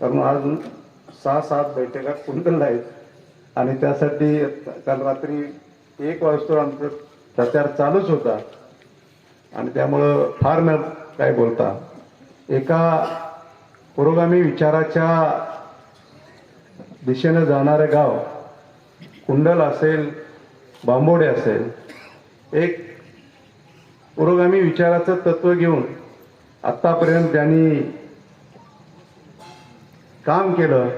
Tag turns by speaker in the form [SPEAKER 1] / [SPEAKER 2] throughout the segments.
[SPEAKER 1] कारण अजून सहा सात बैठका कुंडल आहेत. आणि त्यासाठी काल रात्री एक वाजता आमचा प्रचार चालूच होता. आणि त्यामुळं फार न काय बोलता. एका पुरोगामी विचाराच्या दिशेनं जाणारं गाव कुंडल असेल बांबोडे असेल एक पुरोगामी विचाराचं तत्व घेऊन आत्तापर्यंत त्यांनी काम केलं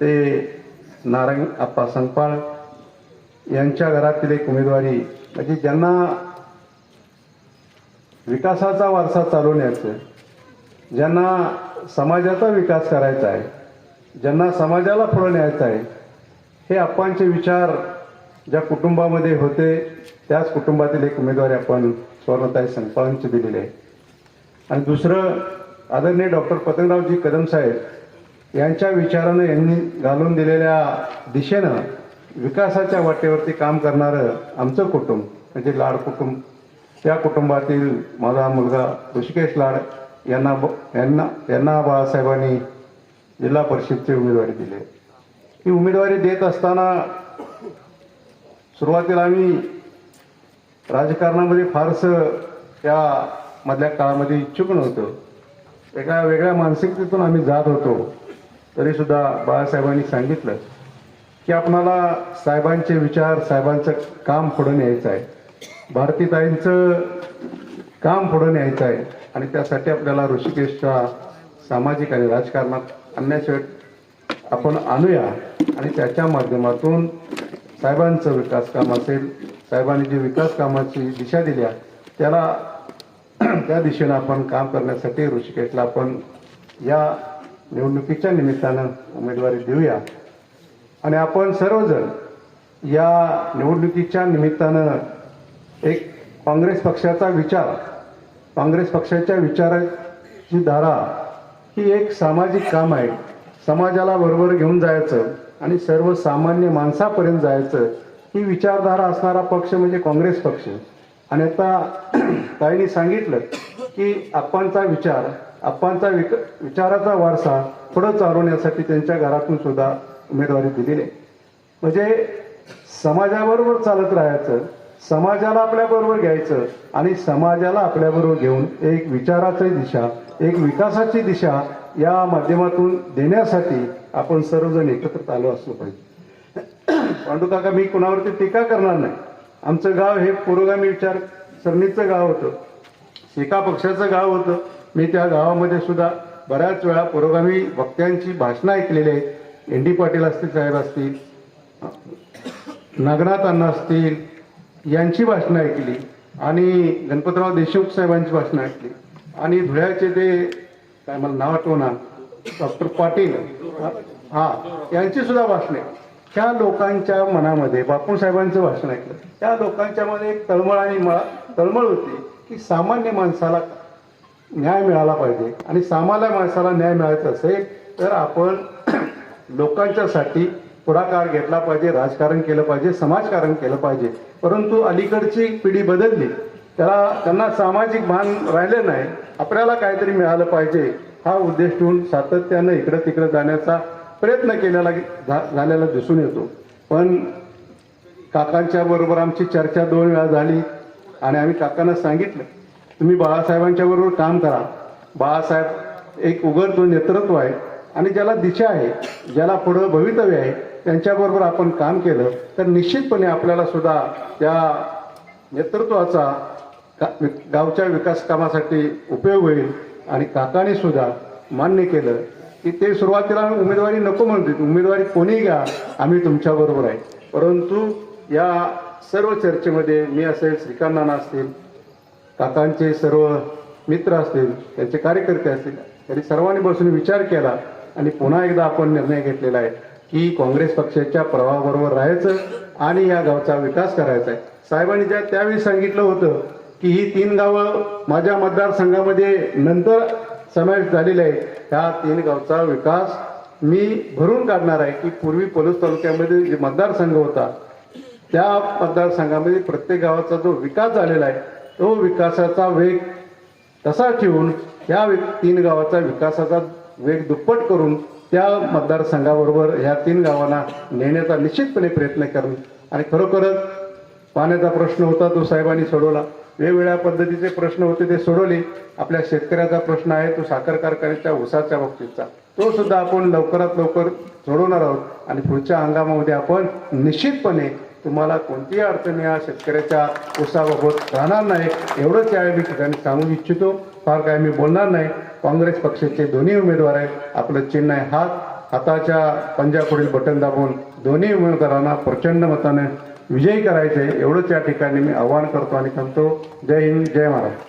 [SPEAKER 1] ते नारायण आप्पा संगपाळ यांच्या घरातील एक उमेदवारी म्हणजे ज्यांना विकासाचा वारसा चालवण्याचं ज्यांना समाजाचा विकास करायचा आहे ज्यांना समाजाला पुढं न्यायचं आहे हे आप्पांचे विचार ज्या कुटुंबामध्ये होते त्याच कुटुंबातील एक उमेदवारी आपण स्वर्णताई संपाळांची दिलेली आहे. आणि दुसरं आदरणीय डॉक्टर पतंगरावजी कदम साहेब यांच्या विचारानं यांनी घालून दिलेल्या दिशेनं विकासाच्या वाटेवरती काम करणारं आमचं कुटुंब म्हणजे लाड कुटुंब. त्या कुटुंबातील माझा मुलगा ऋषिकेश लाड यांना ब- यांना यांना बाळासाहेबांनी जिल्हा परिषदची उमेदवारी दिली. ही उमेदवारी देत असताना सुरुवातीला आम्ही राजकारणामध्ये फारसं त्या मधल्या काळामध्ये इच्छुक नव्हतो. एका वेगळ्या मानसिकतेतून आम्ही जात होतो. तरी सुद्धा बाळासाहेबांनी सांगितलं की आपणाला साहेबांचे विचार साहेबांचं काम पुढं न्यायचं आहे. भारतीताईंचं काम पुढं न्यायचं आहे. आणि त्यासाठी आपल्याला ऋषिकेशच्या सामाजिक आणि राजकारणात आणण्याशिवाय आपण आणूया. आणि त्याच्या माध्यमातून साहेबांचं विकास काम असेल साहेबांनी जी विकास कामाची दिशा दिल्या त्याला त्या दिशेनं आपण काम करण्यासाठी ऋषिकेशला आपण या निवडणुकीच्या निमित्तानं उमेदवारी देऊया. आणि आपण सर्वजण या निवडणुकीच्या निमित्तानं एक काँग्रेस पक्षाचा विचार काँग्रेस पक्षाच्या विचाराची धारा ही एक सामाजिक काम आहे. समाजाला बरोबर घेऊन जायचं आणि सर्वसामान्य माणसापर्यंत जायचं ही विचारधारा असणारा पक्ष म्हणजे काँग्रेस पक्ष. आणि आता ताईंनी सांगितलं की आपणचा विचार आप्पांचा विक विचाराचा वारसा पुढं चालवण्यासाठी त्यांच्या घरातून सुद्धा उमेदवारी दिलेली आहे. म्हणजे समाजाबरोबर चालत राहायचं समाजाला आपल्याबरोबर घ्यायचं आणि समाजाला आपल्याबरोबर घेऊन एक विचाराची दिशा एक विकासाची दिशा या माध्यमातून देण्यासाठी आपण सर्वजण एकत्र आलो असलो पाहिजे. पांडू काका मी कुणावरती टीका करणार नाही. आमचं गाव हे पुरोगामी विचार सरणीचं गाव होतं. एका पक्षाचं गाव होतं. मी त्या गावामध्ये सुद्धा बऱ्याच वेळा पुरोगामी वक्त्यांची भाषणं ऐकलेली आहेत. एन डी पाटील असतील साहेब असतील नागनाथ अण्णा असतील यांची भाषणं ऐकली आणि गणपतराव देशमुख साहेबांची भाषणं ऐकली. आणि धुळ्याचे ते काय मला नाव आठवणार डॉक्टर पाटील हा यांची सुद्धा भाषणे. त्या लोकांच्या मनामध्ये बापूसाहेबांचं भाषण ऐकलं. त्या लोकांच्या मध्ये एक तळमळ आणि मळा तळमळ होती की सामान्य माणसाला न्याय मिळाला पाहिजे. आणि सामान्य माणसाला न्याय मिळायचा असेल तर आपण लोकांच्यासाठी पुढाकार घेतला पाहिजे राजकारण केलं पाहिजे समाजकारण केलं पाहिजे. परंतु अलीकडची पिढी बदलली. त्याला त्यांना सामाजिक भान राहिलं नाही. आपल्याला काहीतरी मिळालं पाहिजे हा उद्देश ठेवून सातत्यानं इकडं तिकडं जाण्याचा प्रयत्न केलेला झा- झालेला दिसून येतो. पण काकांच्या बरोबर आमची चर्चा दोन वेळा झाली आणि आम्ही काकांना सांगितलं तुम्ही बाळासाहेबांच्या बरोबर काम करा. बाळासाहेब एक उघड नेतृत्व आहे आणि ज्याला दिशा आहे ज्याला पुढं भवितव्य आहे त्यांच्याबरोबर आपण काम केलं तर निश्चितपणे आपल्याला सुद्धा त्या नेतृत्वाचा का- वि- गावच्या विकास कामासाठी उपयोग होईल आणि काकाने सुद्धा मान्य केलं की ते सुरुवातीला उमेदवारी नको म्हणते उमेदवारी कोणी घ्या आम्ही तुमच्याबरोबर आहे. परंतु या सर्व चर्चेमध्ये मी असेल श्रीकांत नाना असतील काकांचे सर्व मित्र असतील त्यांचे कार्यकर्ते असतील त्यांनी सर्वांनी बसून विचार केला आणि पुन्हा एकदा आपण निर्णय घेतलेला आहे की काँग्रेस पक्षाच्या प्रवाहाबरोबर राहायचं आणि या गावचा विकास करायचा आहे. साहेबांनी ज्या त्यावेळी सांगितलं होतं की ही तीन गावं माझ्या मतदारसंघामध्ये नंतर समावेश झालेले आहे ह्या तीन गावचा विकास मी भरून काढणार आहे की पूर्वी पलूस तालुक्यामध्ये जे मतदारसंघ होता त्या मतदारसंघामध्ये प्रत्येक गावाचा जो विकास झालेला आहे तो विकासाचा वेग तसा ठेवून या तीन गावाचा विकासाचा वेग दुप्पट करून त्या मतदारसंघाबरोबर ह्या तीन गावांना नेण्याचा निश्चितपणे प्रयत्न करून आणि खरोखरच पाण्याचा प्रश्न होता तो साहेबांनी सोडवला. वेगवेगळ्या पद्धतीचे प्रश्न होते ते सोडवले. आपल्या शेतकऱ्याचा प्रश्न आहे तो साखर कारखान्याच्या उसाच्या बाबतीतचा. तो सुद्धा आपण लवकरात लवकर सोडवणार आहोत आणि पुढच्या हंगामामध्ये आपण निश्चितपणे तुम्हाला कोणतीही अडचण या शेतकऱ्याच्या ऊसाबाबत राहणार नाही एवढंच या ठिकाणी सांगू इच्छितो. फार काय मी बोलणार नाही. काँग्रेस पक्षाचे दोन्ही उमेदवार आहेत. आपलं चिन्ह आहे हात. हाताच्या पंजापुढील बटन दाबून दोन्ही उमेदवारांना प्रचंड मताने विजयी करायचे. एवढंच या ठिकाणी मी आवाहन करतो आणि सांगतो. जय हिंद जय महाराज